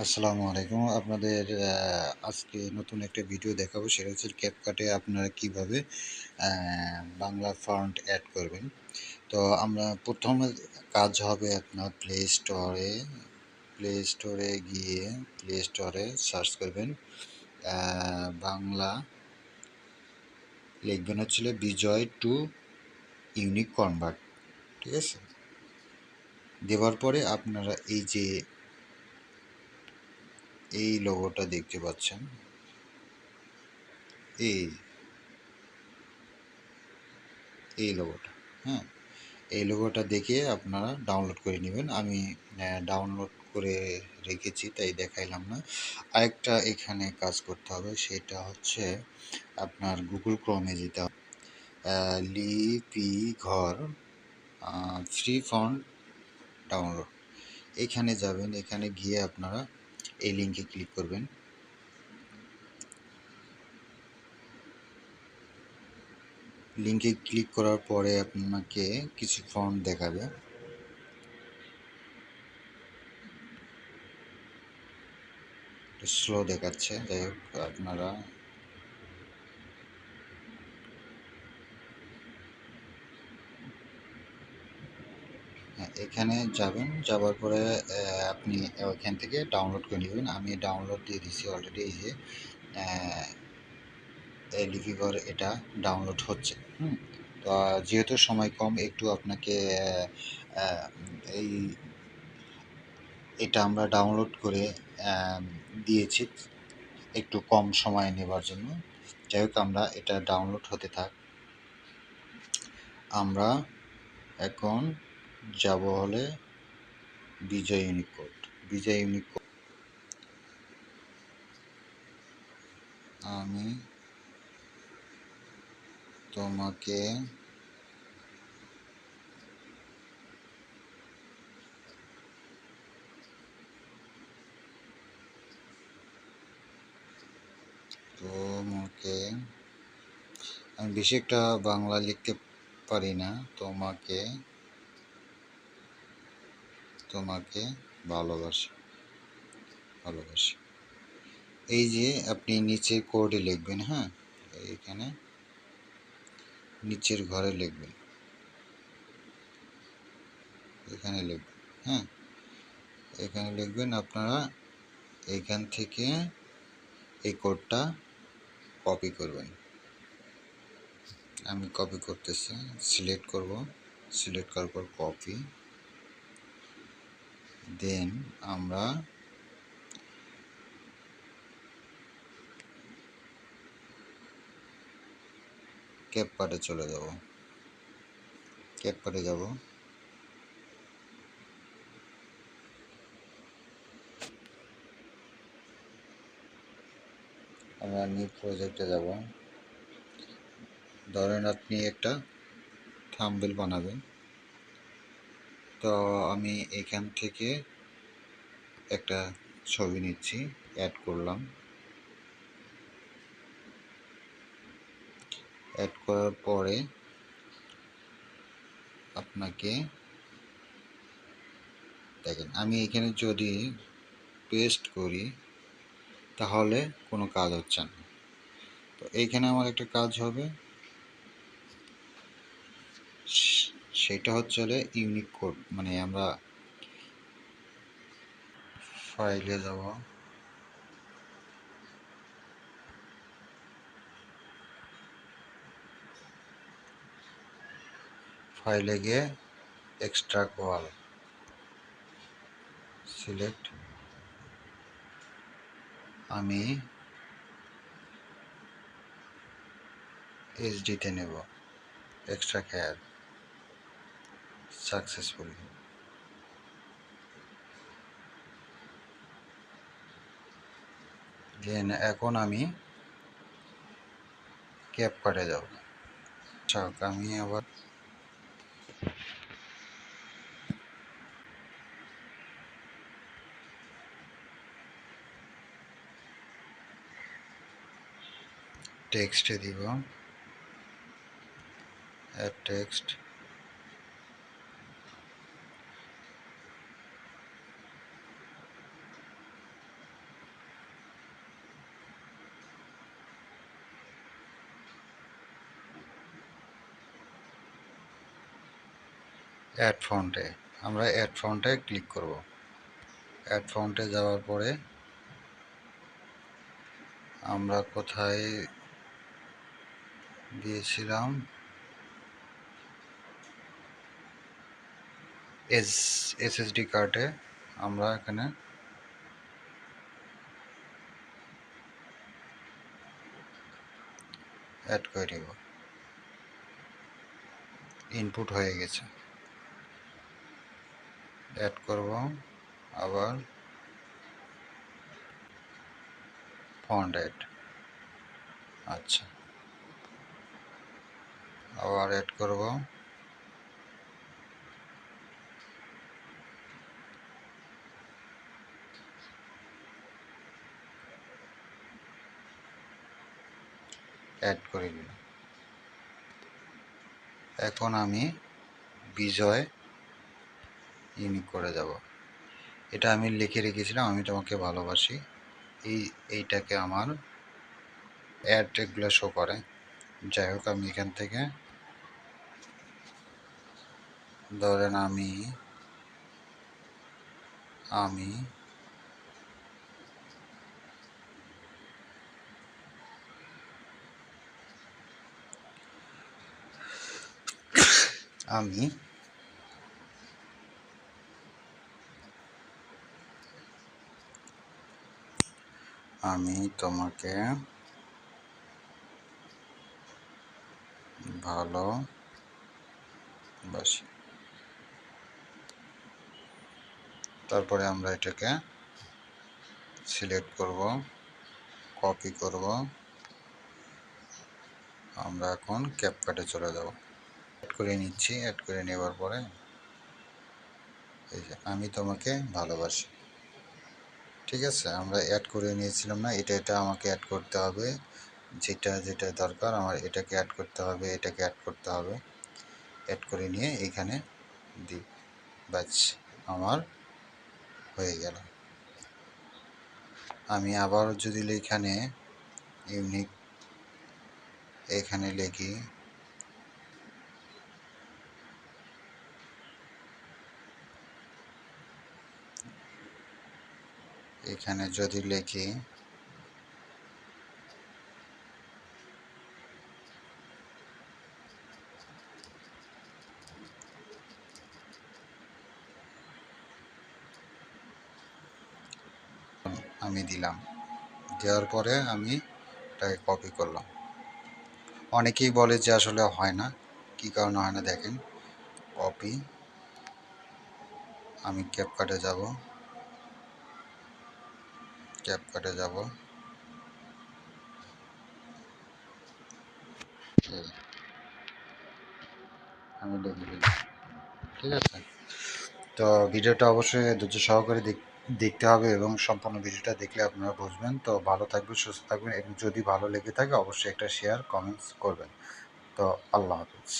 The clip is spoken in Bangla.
আসসালামু আলাইকুম। আপনাদের আজকে নতুন একটা ভিডিও দেখাবো। সেটা হচ্ছে ক্যাপকাটে আপনারা কীভাবে বাংলা ফন্ট অ্যাড করবেন। তো আমরা প্রথমে কাজ হবে আপনার প্লে স্টোরে প্লে স্টোরে গিয়ে প্লে স্টোরে সার্চ করবেন। বাংলা লিখবেন হচ্ছিল বিজয় টু ইউনিক কনভার্ট ঠিক আছে? দেওয়ার পরে আপনারা এই যে এই লোগোটা দেখতে পাচ্ছেন। এই। এই লোগোটা হ্যাঁ? এই লোগোটা দেখে আপনারা ডাউনলোড করে নেবেন। আমি ডাউনলোড করে রেখেছি, তাই দেখাইলাম না। আরেকটা এখানে কাজ করতে হবে, সেটা হচ্ছে আপনার গুগল ক্রমে যেতে হবে। লিপি ঘর ফ্রি ফন্ট ডাউনলোড এখানে যাবেন, এখানে গিয়ে আপনারা এই লিঙ্কে ক্লিক করবেন। লিঙ্কে ক্লিক করার পরে আপনাকে কিছু ফর্ম দেখাবে। স্লো দেখাচ্ছে, যাই হোক, আপনারা এখানে যাবেন যাওয়ার পরে আপনি ওইখান থেকে ডাউনলোড করে নেবেন। আমি ডাউনলোড দিয়ে দিছি অলরেডি এই যে লিপিঘর এটা ডাউনলোড হচ্ছে। হুম? তো, যেহেতু সময় কম, একটু আপনাকে এই এটা আমরা ডাউনলোড করে দিয়েছি একটু কম সময় নেবার জন্য। যাই হোক, আমরা এটা ডাউনলোড হতে থাক। আমরা এখন যাব হলে বিজয় ইউনিকোড বিজয় ইউনিকোড। আমি তোমাকে তোমাকে, আমি বেশি একটা বাংলা লিখতে পারি না, তোমাকে তোমাকে ভালোবাসি ভালোবাসি। এই যে আপনি নিচের কোডে লিখবেন হ্যাঁ? এইখানে নিচের ঘরে লিখবেন। এখানে লিখবেন হ্যাঁ? এখানে লিখবেন আপনারা এইখান থেকে এই কোডটা কপি করবেন। আমি কপি করতেছি, সিলেক্ট করব। সিলেক্ট করার পর কপি। দেন আমরা ক্যাপ পার্টে চলে যাব। ক্যাপ পার্টে যাব। আমরা নিউ প্রজেক্টে যাব। ধরেন আপনি একটা থাম্বেল বানাবেন। তো আমি এখান থেকে একটা ছবি নিচ্ছি অ্যাড করলাম। অ্যাড করার পরে আপনাকে দেখেন, আমি এখানে যদি পেস্ট করি, তাহলে কোনো কাজ হচ্ছে না। তো এইখানে আমার একটা কাজ হবে। সেটা হচ্ছে হলে ইউনিক কোড মানে আমরা ফাইলে যাব। ফাইলে গিয়ে এক্সট্রা ওয়াল সিলেক্ট আমি এইচডিতে নেব এক্সট্রা খেয়াল সাকসেসফুলি দেন এখন আমি ক্যাপ কাটে যাব আমি আবার টেক্সটে দিব অ্যাড টেক্সট অ্যাড ফন্টে আমরা অ্যাড ফন্টে ক্লিক করব। অ্যাড ফন্টে যাওয়ার পরে আমরা কোথায় দিয়েছিলাম এস, এসএসডি কার্ডে আমরা এখানে অ্যাড করে দিব ইনপুট হয়ে গেছে। অ্যাড করব আবার ফন্ট অ্যাড আচ্ছা। আবার অ্যাড করব। অ্যাড করে দিলাম। এখন আমি বিজয় ইউনিক করে যাব। এটা আমি লিখে রেখেছিলাম, আমি তোমাকে ভালোবাসি। এই, এইটাকে আমার অ্যাড এগুলো শো করে। যাই হোক, আমি এখান থেকে ধরেন আমি আমি আমি আমি তোমাকে ভালোবাসি তারপরে আমরা এটাকে সিলেক্ট করব কপি করব। আমরা এখন ক্যাপকাটে চলে যাব। অ্যাড করে নিচ্ছি অ্যাড করে নেবার পরে এই যে, আমি তোমাকে ভালোবাসি। ঠিক আছে, আমরা অ্যাড করে নিয়েছিলাম না, এটা এটা আমাকে অ্যাড করতে হবে। যেটা যেটা দরকার আমার এটাকে অ্যাড করতে হবে, এটাকে অ্যাড করতে হবে। অ্যাড করে নিয়ে এখানে দিই বাস আমার হয়ে গেল। আমি আবার যদি এখানে ইউনিক এখানে লিখি এখানে যদি লিখি। আমি দিলাম। দেওয়ার পরে আমি এটাকে কপি করলাম। অনেকেই বলে যে আসলে হয় না। কি কারণে হয় না দেখেন। কপি আমি ক্যাপকাটে যাব। ক্যাপকাটে যাব। আমি ঠিক আছে? তো ভিডিওটা অবশ্যই ধৈর্য সহকারে দেখতে হবে এবং সম্পূর্ণ ভিডিওটা দেখলে আপনারা বুঝবেন। তো ভালো থাকবেন, সুস্থ থাকবেন এবং যদি ভালো লেগে থাকে অবশ্যই একটা শেয়ার কমেন্টস করবেন। তো আল্লাহ হাফিজ।